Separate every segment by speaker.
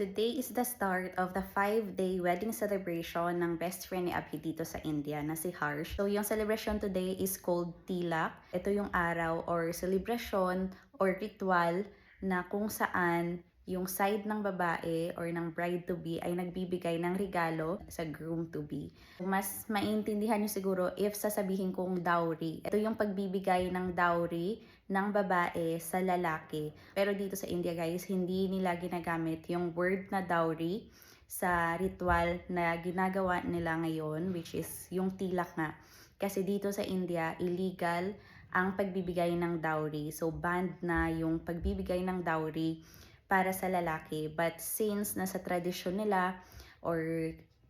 Speaker 1: Today is the start of the five-day wedding celebration ng best friend ni Abhi dito sa India na si Harsh. So yung celebration today is called Tilak. Ito yung araw or celebration or ritual na kung saan yung side ng babae or ng bride-to-be ay nagbibigay ng regalo sa groom-to-be. Mas maintindihan nyo siguro if sasabihin kong dowry. Ito yung pagbibigay ng dowry ng babae sa lalaki. Pero dito sa India guys, hindi nila ginagamit yung word na dowry sa ritual na ginagawa nila ngayon, which is yung tilak nga. Kasi dito sa India, illegal ang pagbibigay ng dowry. So, banned na yung pagbibigay ng dowry para sa lalaki. But since nasa tradisyon nila or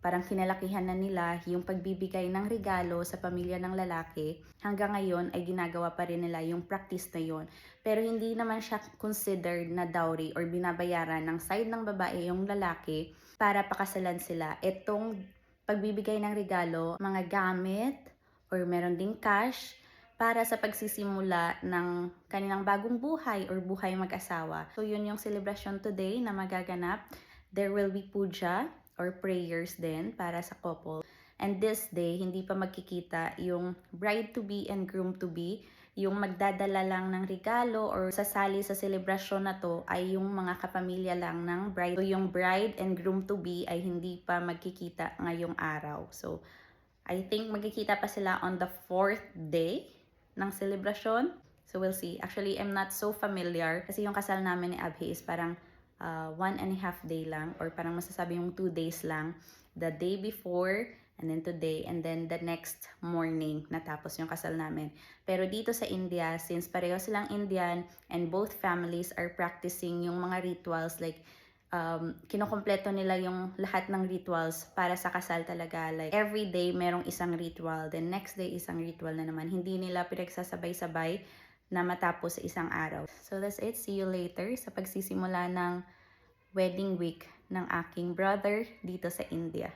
Speaker 1: parang kinalakihan na nila yung pagbibigay ng regalo sa pamilya ng lalaki, hanggang ngayon ay ginagawa pa rin nila yung practice na yon. Pero hindi naman siya considered na dowry or binabayaran ng side ng babae yung lalaki para pakasalan sila. Itong pagbibigay ng regalo, mga gamit or meron ding cash para sa pagsisimula ng kanilang bagong buhay or buhay mag-asawa. So yun yung celebration today na magaganap. There will be puja or prayers din para sa couple. And this day, hindi pa magkikita yung bride-to-be and groom-to-be. Yung magdadala lang ng regalo or sasali sa celebration na to ay yung mga kapamilya lang ng bride. So yung bride and groom-to-be ay hindi pa magkikita ngayong araw. So I think magkikita pa sila on the fourth day ng celebration. So we'll see. Actually, I'm not so familiar kasi yung kasal namin ni Abhi is parang uh, one and a half day lang or parang masasabi yung two days lang. The day before and then today and then the next morning natapos yung kasal namin. Pero dito sa India, since pareho silang Indian and both families are practicing yung mga rituals like um, kinokompleto nila yung lahat ng rituals para sa kasal talaga. Like, every day merong isang ritual, then next day isang ritual na naman. Hindi nila pinagsasabay-sabay na matapos sa isang araw. So that's it. See you later sa pagsisimula ng wedding week ng aking brother dito sa India.